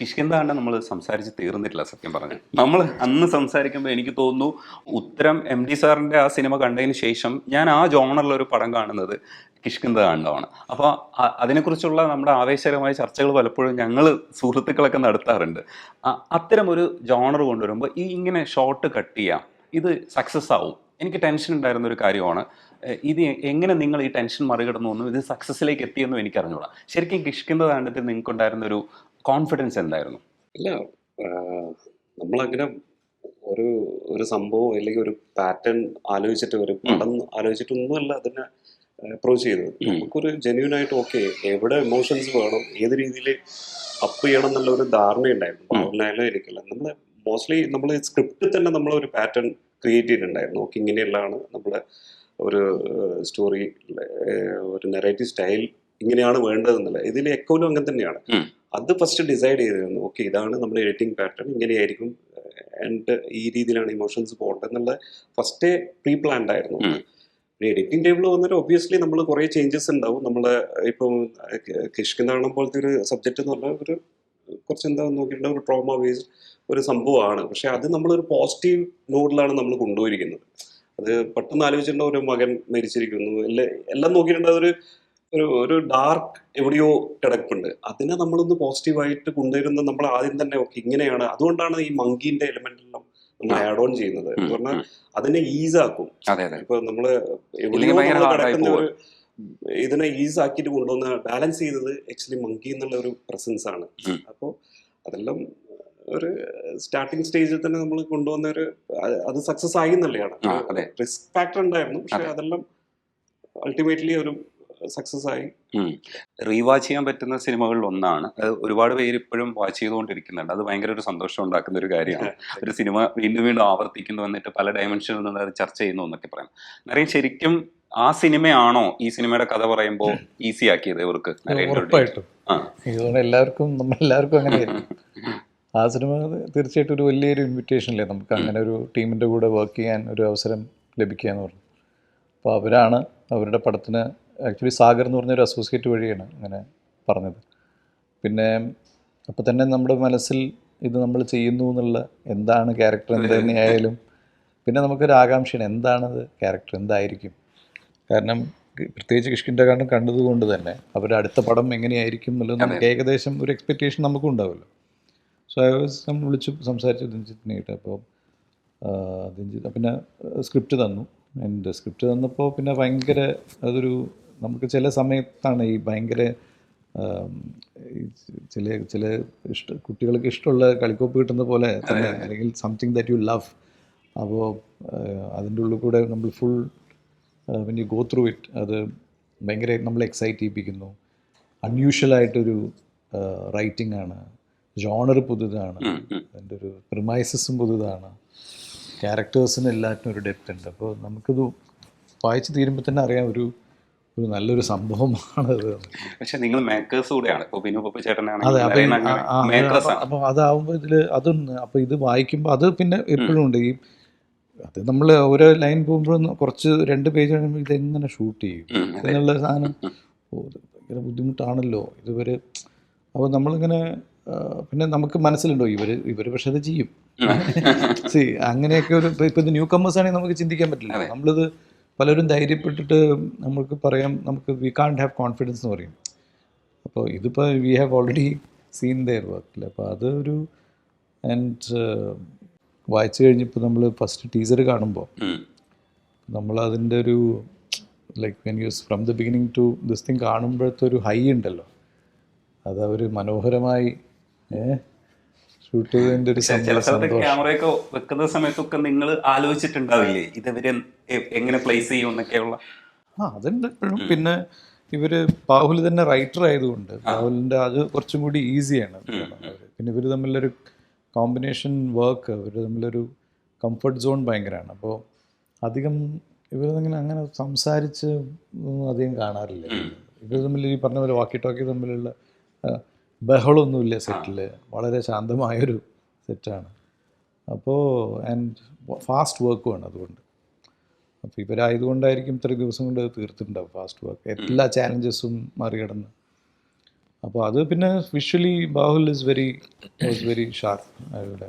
കിഷ്കിന്താണ്ട് നമ്മൾ സംസാരിച്ച് തീർന്നിട്ടില്ല സത്യം പറഞ്ഞു. നമ്മൾ അന്ന് സംസാരിക്കുമ്പോൾ എനിക്ക് തോന്നുന്നു ഉത്തരം എം ഡി സാറിന്റെ ആ സിനിമ കണ്ടതിന് ശേഷം ഞാൻ ആ ജോണറിൽ ഒരു പടം കാണുന്നത് കിഷ്കിന്ത കാണ്ഡമാണ് അപ്പോൾ അതിനെക്കുറിച്ചുള്ള നമ്മുടെ ആവേശകരമായ ചർച്ചകൾ പലപ്പോഴും ഞങ്ങൾ സുഹൃത്തുക്കളൊക്കെ നടത്താറുണ്ട്. അത്തരം ഒരു ജോണർ കൊണ്ടുവരുമ്പോൾ ഈ ഇങ്ങനെ ഷോർട്ട് കട്ട് ചെയ്യാം ഇത് സക്സസ് ആവും. എനിക്ക് ടെൻഷൻ ഉണ്ടായിരുന്ന ഒരു കാര്യമാണ്. ഇത് എങ്ങനെ നിങ്ങൾ ഈ ടെൻഷൻ മറികടന്നു എന്നും ഇത് സക്സസ്സിലേക്ക് എത്തിയെന്നും എനിക്ക് അറിഞ്ഞൂടാ ശരിക്കും കിഷ്കിന്ത താണ്ടത്തിൽ നിങ്ങൾക്കുണ്ടായിരുന്ന ഒരു കോൺഫിഡൻസ് എന്തായിരുന്നു? ഇല്ല നമ്മളങ്ങനെ ഒരു ഒരു സംഭവം അല്ലെങ്കിൽ ഒരു പാറ്റേൺ ആലോചിച്ചിട്ട് ഒരു പടം ആലോചിച്ചിട്ടൊന്നുമല്ല അതിനെ അപ്രോച്ച് ചെയ്തത്. നമുക്കൊരു ജെന്യൂൻ ആയിട്ട് ഓക്കെ എവിടെ ഇമോഷൻസ് വേണം ഏത് രീതിയിൽ അപ്പ് ചെയ്യണം എന്നുള്ള ഒരു ധാരണയുണ്ടായിരുന്നു ഉണ്ടായിരുന്നു എനിക്കല്ല. നമ്മൾ മോസ്റ്റ്ലി നമ്മൾ സ്ക്രിപ്റ്റിൽ തന്നെ നമ്മൾ ഒരു പാറ്റേൺ ക്രിയേറ്റ് ചെയ്തിട്ടുണ്ടായിരുന്നു. ഓക്കെ ഇങ്ങനെയുള്ളതാണ് നമ്മൾ ഒരു സ്റ്റോറി ഒരു നെറേറ്റീവ് സ്റ്റൈൽ ഇങ്ങനെയാണ് വേണ്ടതെന്നുള്ളത്. ഇതിൽ എക്കോലും അങ്ങനെ തന്നെയാണ്. അത് ഫസ്റ്റ് ഡിസൈഡ് ചെയ്തിരുന്നു. ഓക്കെ ഇതാണ് നമ്മുടെ എഡിറ്റിംഗ് പാറ്റേൺ ഇങ്ങനെയായിരിക്കും ആൻഡ് ഈ രീതിയിലാണ് ഇമോഷൻസ് പോകേണ്ടത് എന്നുള്ള ഫസ്റ്റ് പ്രീ പ്ലാൻഡ് ആയിരുന്നു. എഡിറ്റിംഗ് ടേബിൾ വന്നിട്ട് ഒബ്വിയസ്ലി നമ്മൾ കുറേ ചേഞ്ചസ് ഉണ്ടാവും. നമ്മൾ ഇപ്പം കിഷ്കിന്താണം പോലത്തെ ഒരു സബ്ജക്റ്റ് എന്ന് പറഞ്ഞാൽ ഒരു കുറച്ച് എന്താ നോക്കിയിട്ടുള്ള ഒരു ട്രോമ ബേസ്ഡ് ഒരു സംഭവമാണ്. പക്ഷെ അത് നമ്മളൊരു പോസിറ്റീവ് നോഡിലാണ് നമ്മൾ കൊണ്ടുപോയിരിക്കുന്നത്. അത് പെട്ടെന്ന് ആലോചിച്ചിട്ടുണ്ടെങ്കിൽ ഒരു മകൻ മരിച്ചിരിക്കുന്നു. എല്ലാം എല്ലാം നോക്കിയിട്ടുണ്ട് അതൊരു ഒരു ഒരു ഡാർക്ക് എവിടെയോ കിടപ്പുണ്ട്. അതിനെ നമ്മളൊന്ന് പോസിറ്റീവായിട്ട് കൊണ്ടുവരുന്നത് നമ്മൾ ആദ്യം തന്നെ ഓക്കെ ഇങ്ങനെയാണ്. അതുകൊണ്ടാണ് ഈ മങ്കിന്റെ എലിമെന്റ് എല്ലാം നമ്മൾ ആഡ് ഓൺ ചെയ്യുന്നത്. എന്ന് പറഞ്ഞാൽ അതിനെ ഈസാക്കും ഇപ്പൊ നമ്മൾ എവിടെയോ കിടക്കുന്ന ഒരു ഇതിനെ ഈസ് ആക്കിയിട്ട് കൊണ്ടുവന്ന് ബാലൻസ് ചെയ്തത് ആക്ച്വലി മങ്കി എന്നുള്ള ഒരു പ്രസൻസ് ആണ്. അപ്പോൾ അതെല്ലാം ഒരു സ്റ്റാർട്ടിംഗ് സ്റ്റേജിൽ തന്നെ നമ്മൾ കൊണ്ടുവന്ന ഒരു അത് സക്സസ് ആയി എന്നുള്ളതാണ്. റിസ്ക് ഫാക്ടർ ഉണ്ടായിരുന്നു. പക്ഷെ അതെ. അതെല്ലാം അൾട്ടിമേറ്റ്ലി ഒരു സക്സസ് ആയി. റീവാച്ച് ചെയ്യാൻ പറ്റുന്ന സിനിമകളിൽ ഒന്നാണ്. അത് ഒരുപാട് പേര് ഇപ്പോഴും വാച്ച് ചെയ്തുകൊണ്ടിരിക്കുന്നുണ്ട്. അത് ഭയങ്കര ഒരു സന്തോഷം ഉണ്ടാക്കുന്ന ഒരു കാര്യമാണ്. ഒരു സിനിമ വീണ്ടും വീണ്ടും ആവർത്തിക്കുന്നു എന്നിട്ട് പല ഡയമെൻഷനിൽ നിന്ന് അത് ചർച്ച ചെയ്യുന്നു എന്നൊക്കെ പറയാം. നിറയെ ശരിക്കും ആ സിനിമയാണോ ഈ സിനിമയുടെ കഥ പറയുമ്പോൾ ഈസി ആക്കിയത് ഇവർക്ക്? ഉറപ്പായിട്ടും. എല്ലാവർക്കും നമ്മളെല്ലാവർക്കും ആ സിനിമ തീർച്ചയായിട്ടും ഒരു വലിയൊരു ഇൻവിറ്റേഷൻ അല്ലേ? നമുക്ക് അങ്ങനെ ഒരു ടീമിന്റെ കൂടെ വർക്ക് ചെയ്യാൻ ഒരു അവസരം ലഭിക്കുക എന്ന് പറഞ്ഞു. അപ്പോൾ അവരാണ് അവരുടെ പടത്തിന് ആക്ച്വലി സാഗർ എന്ന് പറഞ്ഞൊരു അസോസിയേറ്റ് വഴിയാണ് അങ്ങനെ പറഞ്ഞത്. പിന്നെ അപ്പോൾ തന്നെ നമ്മുടെ മനസ്സിൽ ഇത് നമ്മൾ ചെയ്യുന്നു എന്നുള്ള എന്താണ് ക്യാരക്ടർ എന്ത് തന്നെയായാലും പിന്നെ നമുക്കൊരു ആകാംക്ഷയാണ് എന്താണത് ക്യാരക്ടർ എന്തായിരിക്കും? കാരണം പ്രത്യേകിച്ച് കിഷ്കിന്റെ കാരണം കണ്ടതുകൊണ്ട് തന്നെ അവരുടെ അടുത്ത പടം എങ്ങനെയായിരിക്കും എന്നുള്ളത് നമുക്ക് ഏകദേശം ഒരു എക്സ്പെക്റ്റേഷൻ നമുക്കും ഉണ്ടാവുമല്ലോ സോ ഐ വാസ് നമ്മൾ വിളിച്ച് സംസാരിച്ചു ദിഞ്ചിത്തിനായിട്ട് അപ്പോൾ ദിഞ്ചിത്ത് പിന്നെ സ്ക്രിപ്റ്റ് തന്നു. എന്റെ സ്ക്രിപ്റ്റ് തന്നപ്പോൾ പിന്നെ ഭയങ്കര അതൊരു നമുക്ക് ചില സമയത്താണ് ഈ ഭയങ്കര ചില ചില ഇഷ്ട കുട്ടികൾക്ക് ഇഷ്ടമുള്ള കളിക്കോപ്പ് കിട്ടുന്ന പോലെ തന്നെ അല്ലെങ്കിൽ സംതിങ് ദാറ്റ് യു ലവ് അപ്പോൾ അതിന്റെ ഉള്ളിൽ കൂടെ നമ്മൾ full when you go through it അത് ഭയങ്കര നമ്മളെ എക്സൈറ്റ് ചെയ്യിപ്പിക്കുന്നു. അൺയൂഷ്വൽ ആയിട്ടൊരു റൈറ്റിംഗ് ആണ്. ജോണർ പുതുതാണ്. അതിന്റെ ഒരു പ്രിമൈസസും പുതുതാണ്. ക്യാരക്ടേഴ്സിന് എല്ലാറ്റിനും ഒരു ഡെപ്റ്റ് ഉണ്ട്. അപ്പോൾ നമുക്കിത് വായിച്ച് തീരുമ്പോൾ തന്നെ അറിയാം ഒരു ഒരു നല്ലൊരു സംഭവമാണ് പക്ഷെ നിങ്ങൾ മേക്കേഴ്സ് കൂടെയാണ്. അതെ അപ്പോൾ അതാവുമ്പോൾ ഇതിൽ അതൊന്ന് അപ്പോൾ ഇത് വായിക്കുമ്പോൾ അത് പിന്നെ എപ്പോഴും ഉണ്ട്. ഈ അത് നമ്മൾ ഓരോ ലൈൻ പോകുമ്പോഴും കുറച്ച് രണ്ട് പേജ് കഴിയുമ്പോൾ ഇതെങ്ങനെ ഷൂട്ട് ചെയ്യും? എന്നുള്ള സാധനം. ഭയങ്കര ബുദ്ധിമുട്ടാണല്ലോ. ഇതുവരെ അപ്പോൾ നമ്മളിങ്ങനെ പിന്നെ നമുക്ക് മനസ്സിലുണ്ടോ ഇവർ ഇവർ പക്ഷെ അത് ചെയ്യും. സി അങ്ങനെയൊക്കെ ഒരു ഇപ്പം ഇത് ന്യൂ കമ്മേഴ്സ് ആണെങ്കിൽ നമുക്ക് ചിന്തിക്കാൻ പറ്റില്ല. നമ്മളിത് പലരും ധൈര്യപ്പെട്ടിട്ട് നമുക്ക് പറയാം നമുക്ക് വി കാണ്ട് ഹാവ് കോൺഫിഡൻസ് എന്ന് പറയും. അപ്പോൾ ഇതിപ്പോൾ we have already seen there വർക്കിൽ അപ്പോൾ അതൊരു ആൻഡ് വായിച്ചു കഴിഞ്ഞപ്പോൾ നമ്മൾ ഫസ്റ്റ് ടീച്ചർ കാണുമ്പോൾ. നമ്മൾ അതിന്റെ ഒരു like when use from the beginning to this thing കാണുമ്പോഴത്തെ ഒരു ഹൈ ഉണ്ടല്ലോ. അത് അവർ മനോഹരമായി ഷൂട്ട് ചെയ്തതിന്റെ ഒരു ക്യാമറയൊക്കെ വെക്കുന്ന സമയത്തൊക്കെ നിങ്ങൾ ആലോചിച്ചിട്ടുണ്ടാവില്ലേ? ഇതവര് എങ്ങനെ പ്ലേസ് ചെയ്യും എന്നൊക്കെയുള്ള. ആ അതുണ്ട് എപ്പോഴും. പിന്നെ ഇവർ ബാഹുൽ തന്നെ റൈറ്റർ ആയതുകൊണ്ട് ബാഹുലിന്റെ അത് കുറച്ചും കൂടി ഈസിയാണ് പിന്നെ ഇവർ തമ്മിലൊരു കോമ്പിനേഷൻ വർക്ക് ഇവർ തമ്മിലൊരു കംഫർട്ട് സോൺ ഭയങ്കരമാണ്. അപ്പോൾ അധികം ഇവർ തമ്മിൽ അങ്ങനെ സംസാരിച്ച് അധികം കാണാറില്ല. ഇവർ തമ്മിൽ ഈ പറഞ്ഞ പോലെ വാക്കി ടോക്കി തമ്മിലുള്ള ബഹളൊന്നുമില്ല ബഹളമൊന്നുമില്ല സെറ്റിൽ വളരെ ശാന്തമായൊരു സെറ്റാണ് അപ്പോൾ ആൻഡ് ഫാസ്റ്റ് വർക്കുമാണ് അതുകൊണ്ട്. അപ്പോൾ ഇവരായതുകൊണ്ടായിരിക്കും ഇത്ര ദിവസം കൊണ്ട് അത് തീർത്തിട്ടുണ്ടാവും ഫാസ്റ്റ് വർക്ക് എല്ലാ ചാലഞ്ചസും മറികടന്ന്. അപ്പോൾ അത് പിന്നെ visually Bahul is very was very sharp അവരുടെ.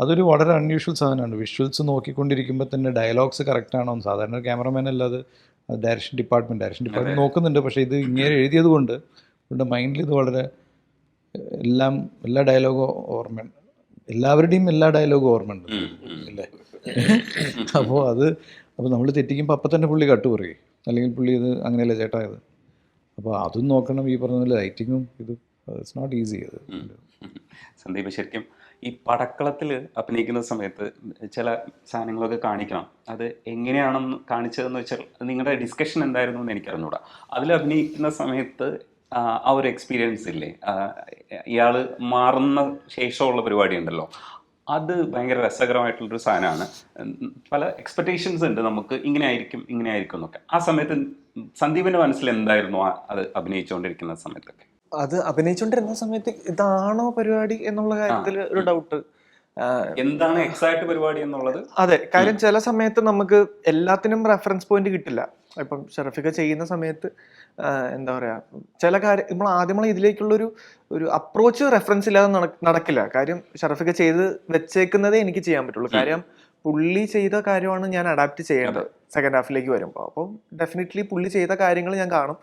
അതൊരു വളരെ അൺയൂഷ്വൽ സാധനമാണ്. വിഷ്വൽസ് നോക്കിക്കൊണ്ടിരിക്കുമ്പോൾ തന്നെ ഡയലോഗ്സ് കറക്റ്റ് ആണോ സാധാരണ ഒരു അല്ലാതെ ഡയറക്ഷൻ ഡിപ്പാർട്ട്മെന്റ് ഡയറക്ഷൻ ഡിപ്പാർട്ട്മെന്റ് നോക്കുന്നുണ്ട്. പക്ഷേ ഇത് ഇങ്ങനെ എഴുതിയത് കൊണ്ട് ഇവിടെ മൈൻഡിൽ ഇത് വളരെ എല്ലാം എല്ലാ ഡയലോഗും ഓർമ്മ എല്ലാവരുടെയും എല്ലാ ഡയലോഗും ഓർമ്മയുണ്ട് അല്ലേ? അപ്പോൾ അത് അപ്പോൾ നമ്മൾ തെറ്റിക്കുമ്പോൾ അപ്പം തന്നെ പുള്ളി കട്ട് പറയും. അല്ലെങ്കിൽ പുള്ളി ഇത് അങ്ങനെയല്ല ചേട്ടാ ഇത്? അപ്പോൾ അതും നോക്കണം ഈ പറഞ്ഞ പോലെ ലൈറ്റിങ്ങും ഇത്. ഇറ്റ്സ് നോട്ട് ഈസി അത്. സന്ദീപ് ശരിക്കും ഈ പടക്കളത്തിൽ അഭിനയിക്കുന്ന സമയത്ത് ചില സാധനങ്ങളൊക്കെ കാണിക്കണം. അത് എങ്ങനെയാണെന്ന് കാണിച്ചതെന്ന് വെച്ചാൽ നിങ്ങളുടെ ഡിസ്കഷൻ എന്തായിരുന്നു എന്ന് എനിക്ക് അറിഞ്ഞൂടാ അതിൽ അഭിനയിക്കുന്ന സമയത്ത് ആ ഒരു എക്സ്പീരിയൻസ് ഇല്ലേ? ഇയാൾ മാറുന്ന ശേഷമുള്ള പരിപാടി ഉണ്ടല്ലോ. അത് ഭയങ്കര രസകരമായിട്ടുള്ളൊരു സാധനമാണ്. പല എക്സ്പെക്റ്റേഷൻസ് ഉണ്ട് നമുക്ക്. ഇങ്ങനെ ആയിരിക്കും ഇങ്ങനെ ആയിരിക്കും എന്നൊക്കെ. ആ സമയത്ത് സന്ദീപിന്റെ മനസ്സിൽ എന്തായിരുന്നു അത് അഭിനയിച്ചുകൊണ്ടിരിക്കുന്ന സമയത്തൊക്കെ? അത് അഭിനയിച്ചുകൊണ്ടിരുന്ന സമയത്ത് ഇതാണോ പരിപാടി എന്നുള്ള കാര്യത്തിൽ ഒരു ഡൗട്ട് എന്താണ് എക്സാക്ട് പരിപാടി എന്നുള്ളത്? അതെ കാര്യം ചില സമയത്ത് നമുക്ക് എല്ലാത്തിനും റെഫറൻസ് പോയിന്റ് കിട്ടില്ല. ഇപ്പം ഷറഫിക്ക ചെയ്യുന്ന സമയത്ത് എന്താ പറയുക ചില കാര്യം നമ്മൾ ആദ്യം നമ്മൾ ഇതിലേക്കുള്ള ഒരു ഒരു അപ്രോച്ച് റെഫറൻസ് ഇല്ലാതെ നടക്കില്ല. കാര്യം ഷറഫിക്ക ചെയ്ത് വെച്ചേക്കുന്നതേ എനിക്ക് ചെയ്യാൻ പറ്റുള്ളൂ. കാര്യം പുള്ളി ചെയ്ത കാര്യമാണ് ഞാൻ അഡാപ്റ്റ് ചെയ്യേണ്ടത് സെക്കൻഡ് ഹാഫിലേക്ക് വരുമ്പോൾ. അപ്പോൾ ഡെഫിനറ്റ്ലി പുള്ളി ചെയ്ത കാര്യങ്ങൾ ഞാൻ കാണും.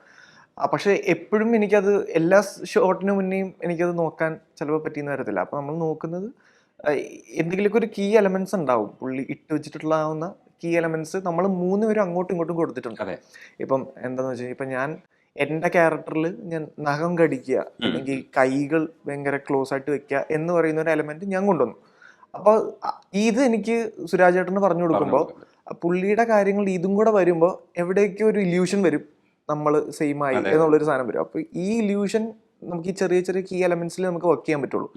പക്ഷെ എപ്പോഴും എനിക്കത് എല്ലാ ഷോട്ടിനു മുന്നേയും എനിക്കത് നോക്കാൻ ചിലപ്പോൾ പറ്റിയെന്ന് വരത്തില്ല. അപ്പോൾ നമ്മൾ നോക്കുന്നത് എന്തെങ്കിലുമൊക്കെ ഒരു കീ എലമെന്റ്സ് ഉണ്ടാവും. പുള്ളി ഇട്ട് വെച്ചിട്ടുള്ളാവുന്ന കീ എലമെന്റ്സ് നമ്മൾ മൂന്ന് പേരും അങ്ങോട്ടും ഇങ്ങോട്ടും കൊടുത്തിട്ടുണ്ട്. ഇപ്പം എന്താന്ന് വെച്ചാൽ ഇപ്പം ഞാൻ എന്റെ ക്യാരക്ടറിൽ ഞാൻ നഖം കടിക്കുക അല്ലെങ്കിൽ കൈകൾ ഭയങ്കര ക്ലോസ് ആയിട്ട് വെക്കുക എന്ന് പറയുന്ന ഒരു എലമെന്റ് ഞാൻ കൊണ്ടുവന്നു. അപ്പോൾ ഇത് എനിക്ക് സുരാജ് ഏട്ടന് പറഞ്ഞു കൊടുക്കുമ്പോൾ പുള്ളിയുടെ കാര്യങ്ങൾ ഇതും കൂടെ വരുമ്പോൾ എവിടേക്കും ഒരു ഇല്യൂഷൻ വരും നമ്മൾ സെയിം ആയി. എന്നുള്ളൊരു സാധനം വരും. അപ്പോൾ ഈ ഇല്യൂഷൻ നമുക്ക് ഈ ചെറിയ ചെറിയ കീ എലമെന്റ്സിൽ നമുക്ക് വർക്ക് ചെയ്യാൻ പറ്റുള്ളൂ.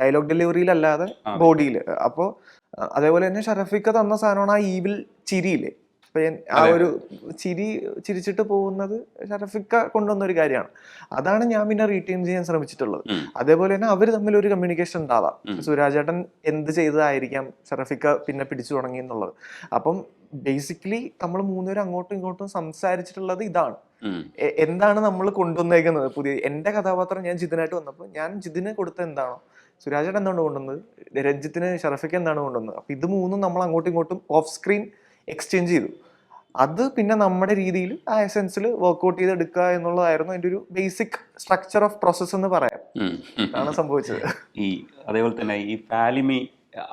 ഡയലോഗ് ഡെലിവറിയിലല്ലാതെ. ബോഡിയിൽ അപ്പോൾ അതേപോലെ തന്നെ ഷറഫിക്ക തന്ന സാധനമാണ് ആ ഈവിൽ ചിരിയില്ലേ? അപ്പൊ ആ ഒരു ചിരി ചിരിച്ചിട്ട് പോകുന്നത് ഷറഫിക്ക കൊണ്ടുവന്ന ഒരു കാര്യമാണ്. അതാണ് ഞാൻ പിന്നെ റീറ്റെയിൻ ചെയ്യാൻ ശ്രമിച്ചിട്ടുള്ളത്. അതേപോലെ തന്നെ അവർ തമ്മിൽ ഒരു കമ്മ്യൂണിക്കേഷൻ ഉണ്ടാവാം. സുരാജ് സുരാജേട്ടൻ എന്ത് ചെയ്തതായിരിക്കാം ഷറഫിക്ക പിന്നെ പിടിച്ചു തുടങ്ങി എന്നുള്ളത്. അപ്പം ബേസിക്കലി നമ്മൾ മൂന്നുപേരും അങ്ങോട്ടും ഇങ്ങോട്ടും സംസാരിച്ചിട്ടുള്ളത് ഇതാണ്. എന്താണ് നമ്മൾ കൊണ്ടുവന്നേക്കുന്നത്? പുതിയ എന്റെ കഥാപാത്രം ഞാൻ ജിതിനായിട്ട് വന്നപ്പോൾ ഞാൻ ജിതിന് കൊടുത്ത എന്താണോ സുരാജേട്ടൻ എന്താണ് കൊണ്ടുവന്നത്? രഞ്ജിത്തിന് ഷറഫിക്ക് എന്താണ് കൊണ്ടുവന്നത്? അപ്പോൾ ഇത് മൂന്നും നമ്മൾ അങ്ങോട്ടും ഇങ്ങോട്ടും ഓഫ് സ്ക്രീൻ എക്സ്ചേഞ്ച് ചെയ്തു. അത് പിന്നെ നമ്മുടെ രീതിയിൽ ആ എസെൻസിൽ വർക്ക്ഔട്ട് ചെയ്ത് എടുക്കുക എന്നുള്ളതായിരുന്നു അതിന്റെ ഒരു ബേസിക് സ്ട്രക്ചർ ഓഫ് പ്രോസസ്സ് എന്ന് പറയാം. അതാണ് സംഭവിച്ചത്. ഈ അതേപോലെ തന്നെ ഈ പാലിമി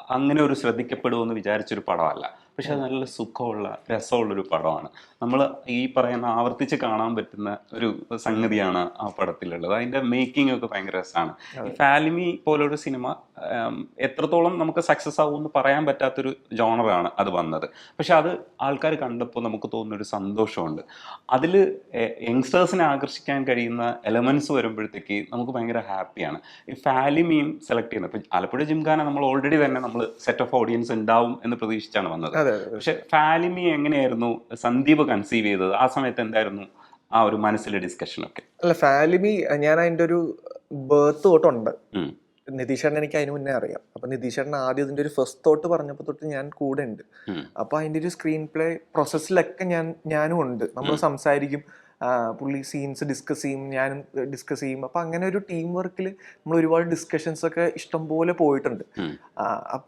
അങ്ങനെ ഒരു ശ്രദ്ധിക്കപ്പെടുമെന്ന് വിചാരിച്ചൊരു പടമല്ല. പക്ഷെ അത് നല്ല സുഖമുള്ള രസമുള്ളൊരു പടമാണ്. നമ്മൾ ഈ പറയുന്ന ആവർത്തിച്ച് കാണാൻ പറ്റുന്ന ഒരു സംഗതിയാണ് ആ പടത്തിലുള്ളത്. അതിന്റെ മേക്കിംഗ് ഒക്കെ ഭയങ്കര രസമാണ്. ഫാലിമി പോലൊരു സിനിമ എത്രത്തോളം നമുക്ക് സക്സസ് ആവും എന്ന് പറയാൻ പറ്റാത്തൊരു ജോണറാണ് അത് വന്നത്. പക്ഷെ അത് ആൾക്കാർ കണ്ടപ്പോൾ നമുക്ക് തോന്നുന്ന ഒരു സന്തോഷമുണ്ട് അതിൽ യങ്സ്റ്റേഴ്സിനെ ആകർഷിക്കാൻ കഴിയുന്ന എലമെന്റ്സ് വരുമ്പോഴത്തേക്ക് നമുക്ക് ഭയങ്കര ഹാപ്പിയാണ് ഈ ഫാലിമിയും സെലക്ട് ചെയ്യുന്നത്. ഇപ്പം ആലപ്പുഴ ജിംഖാന നമ്മൾ ഓൾറെഡി തന്നെ നമ്മൾ സെറ്റ് ഓഫ് ഓഡിയൻസ് ഉണ്ടാവും എന്ന് പ്രതീക്ഷിച്ചാണ് വന്നത്. പക്ഷെ ഫാലിമി എങ്ങനെയായിരുന്നു സന്ദീപ് കൺസീവ് ചെയ്തത്? ആ സമയത്ത് എന്തായിരുന്നു ആ ഒരു മനസ്സിലെ ഡിസ്കഷൻ ഒക്കെ? അല്ല ഫാലിമി ഞാൻ അതിന്റെ ഒരു ബേർത്ത് തൊട്ടുണ്ട് ഉണ്ട്. നിതീഷേട്ടൻ എനിക്ക് അതിന് മുന്നേ അറിയാം. അപ്പൊ നിതീഷേട്ടൻ ആദ്യം ഇതിന്റെ ഒരു ഫസ്റ്റ് തോട്ട് പറഞ്ഞപ്പോൾ തൊട്ട് ഞാൻ കൂടെ ഉണ്ട്. അപ്പൊ അതിന്റെ ഒരു സ്ക്രീൻ പ്ലേ പ്രോസസ്സിലൊക്കെ ഞാൻ ഞാനും ഉണ്ട്. നമ്മൾ സംസാരിക്കും. പുള്ളി സീൻസ് ഡിസ്കസ് ചെയ്യും ഞാനും ഡിസ്കസ് ചെയ്യും. അപ്പൊ അങ്ങനെ ഒരു ടീം വർക്കിൽ നമ്മൾ ഒരുപാട് ഡിസ്കഷൻസ് ഒക്കെ ഇഷ്ടംപോലെ പോയിട്ടുണ്ട്.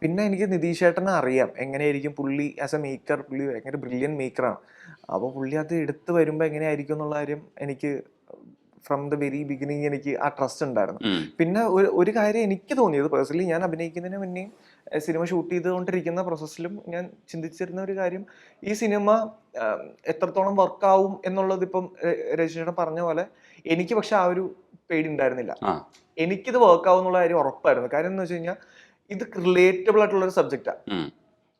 പിന്നെ എനിക്ക് നിതീഷ് ഏട്ടനെ അറിയാം. എങ്ങനെയായിരിക്കും പുള്ളി ആസ് എ മേക്കർ പുള്ളി ഭയങ്കര ബ്രില്യൻ മേക്കറാണ് അപ്പോൾ പുള്ളി അത് എടുത്ത് വരുമ്പോൾ എങ്ങനെയായിരിക്കും എന്നുള്ള കാര്യം എനിക്ക് ഫ്രം ദ വെരി ബിഗിനിങ് എനിക്ക് ആ ട്രസ്റ്റ് ഉണ്ടായിരുന്നു. പിന്നെ ഒരു കാര്യം എനിക്ക് തോന്നിയത് പേഴ്സണലി ഞാൻ അഭിനയിക്കുന്നതിന് മുന്നേ സിനിമ ഷൂട്ട് ചെയ്തുകൊണ്ടിരിക്കുന്ന പ്രോസസ്സിലും ഞാൻ ചിന്തിച്ചിരുന്ന ഒരു കാര്യം ഈ സിനിമ എത്രത്തോളം വർക്കാവും എന്നുള്ളത് ഇപ്പം രജിസ്റ്റർ പറഞ്ഞ പോലെ എനിക്ക് പക്ഷെ ആ ഒരു പേടി ഉണ്ടായിരുന്നില്ല. എനിക്കിത് വർക്കാവും എന്നുള്ള കാര്യം ഉറപ്പായിരുന്നു. കാര്യം എന്ന് വെച്ച് കഴിഞ്ഞാൽ ഇത് റിലേറ്റബിൾ ആയിട്ടുള്ള ഒരു സബ്ജക്റ്റാണ്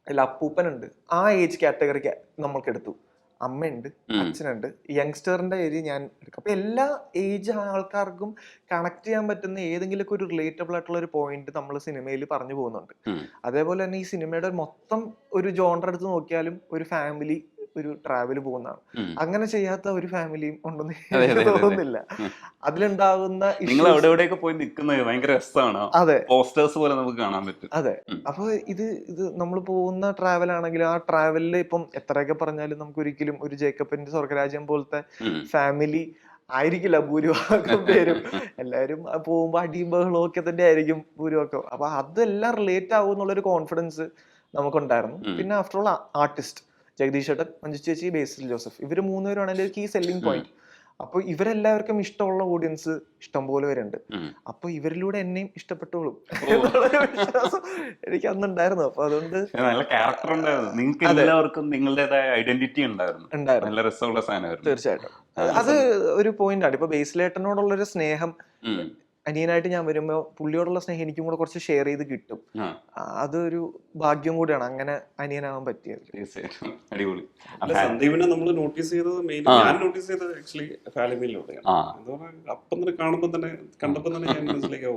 അല്ല അതിൽ അപ്പൂപ്പനുണ്ട്. ആ ഏജ് കാറ്റഗറിക്ക് നമ്മൾക്ക് എടുത്തു അമ്മയുണ്ട്. അച്ഛനുണ്ട്. യങ്സ്റ്ററിന്റെ ഏരിയ ഞാൻ എടുക്കും. അപ്പൊ എല്ലാ ഏജ് ആൾക്കാർക്കും കണക്ട് ചെയ്യാൻ പറ്റുന്ന ഏതെങ്കിലുമൊക്കെ ഒരു റിലേറ്റബിൾ ആയിട്ടുള്ള ഒരു പോയിന്റ് നമ്മൾ സിനിമയിൽ പറഞ്ഞു പോകുന്നുണ്ട്. അതേപോലെ തന്നെ ഈ സിനിമയുടെ മൊത്തം ഒരു ജോണ്ടർ എടുത്ത് നോക്കിയാലും ഒരു ഫാമിലി ഒരു ട്രാവൽ പോകുന്നതാണ്. അങ്ങനെ ചെയ്യാത്ത ഒരു ഫാമിലിയും ഉണ്ടെന്ന് എനിക്ക്. തോന്നുന്നില്ല. അതിലുണ്ടാകുന്ന നിങ്ങൾ എവിടെയൊക്കെ പോയി നിൽക്കുന്നത് ഭയങ്കര രസമാണ്? അതെ. പോസ്റ്റേഴ്സ് പോലെ നമുക്ക് കാണാൻ പറ്റും. അതെ. അപ്പൊ ഇത് ഇത് നമ്മൾ പോകുന്ന ട്രാവൽ ആണെങ്കിലും ആ ട്രാവലിൽ ഇപ്പം എത്രയൊക്കെ പറഞ്ഞാലും നമുക്ക് ഒരിക്കലും ഒരു ജേക്കബിന്റെ സ്വർഗരാജ്യം പോലത്തെ ഫാമിലി ആയിരിക്കില്ല. ഭൂരിഭാഗം പേരും. എല്ലാവരും പോകുമ്പോൾ അടിയും ബഹളവും ഒക്കെ തന്നെ ആയിരിക്കും ഭൂരിഭാഗം. അപ്പൊ അതെല്ലാം റിലേറ്റ് ആവും എന്നുള്ളൊരു കോൺഫിഡൻസ് നമുക്കുണ്ടായിരുന്നു. പിന്നെ ആഫ്റ്റർ ഓൾ ആർട്ടിസ്റ്റ് ജഗദീഷ് ഏട്ടൻ മഞ്ജു ചേച്ചി ബേസിൽ ജോസഫ്. ഇവർ മൂന്നുപേരാണ് എന്റെ കീ സെല്ലിംഗ് പോയിന്റ് അപ്പോൾ ഇവരെല്ലാവർക്കും ഇഷ്ടമുള്ള ഓഡിയൻസ് ഇഷ്ടം പോലെ വരുന്നുണ്ട് അപ്പോൾ അപ്പൊ ഇവരിലൂടെ എന്നെയും ഇഷ്ടപ്പെട്ടോളും. എന്നുള്ളൊരു വിശ്വാസം എനിക്ക് അന്നുണ്ടായിരുന്നു. അപ്പൊ അതുകൊണ്ട് നല്ല ക്യാരക്ടർ ഉണ്ടായിരുന്നു. നിങ്ങൾക്ക് എല്ലാവർക്കും നിങ്ങളുടേതായ ഐഡന്റിറ്റി ഉണ്ടായിരുന്നു. നല്ല രസമുള്ള സാധനമായിരുന്നു. തീർച്ചയായിട്ടും. അത് ഒരു പോയിന്റ് ആണ്. ഇപ്പൊ ബേസിലേട്ടനോടുള്ളൊരു സ്നേഹം. അനിയനായിട്ട് ഞാൻ വരുമ്പോൾ പുള്ളിയോടുള്ള സ്നേഹം എനിക്കും കൂടെ കുറച്ച് ഷെയർ ചെയ്ത് കിട്ടും. അതൊരു ഭാഗ്യം കൂടിയാണ് അങ്ങനെ അനിയനാവാൻ പറ്റിയത്. തീർച്ചയായിട്ടും. അടിപൊളി. സന്ദീപിനെ നമ്മൾ നോട്ടീസ് ചെയ്തത് മെയിൻ ഞാൻ നോട്ടീസ് ചെയ്തത് ആക്ച്വലി ഫാലിമിലൂടെയാണ് അപ്പം തന്നെ കാണുമ്പോൾ തന്നെ കണ്ടപ്പോൾ തന്നെ ഞാൻ മനസ്സിലേക്ക്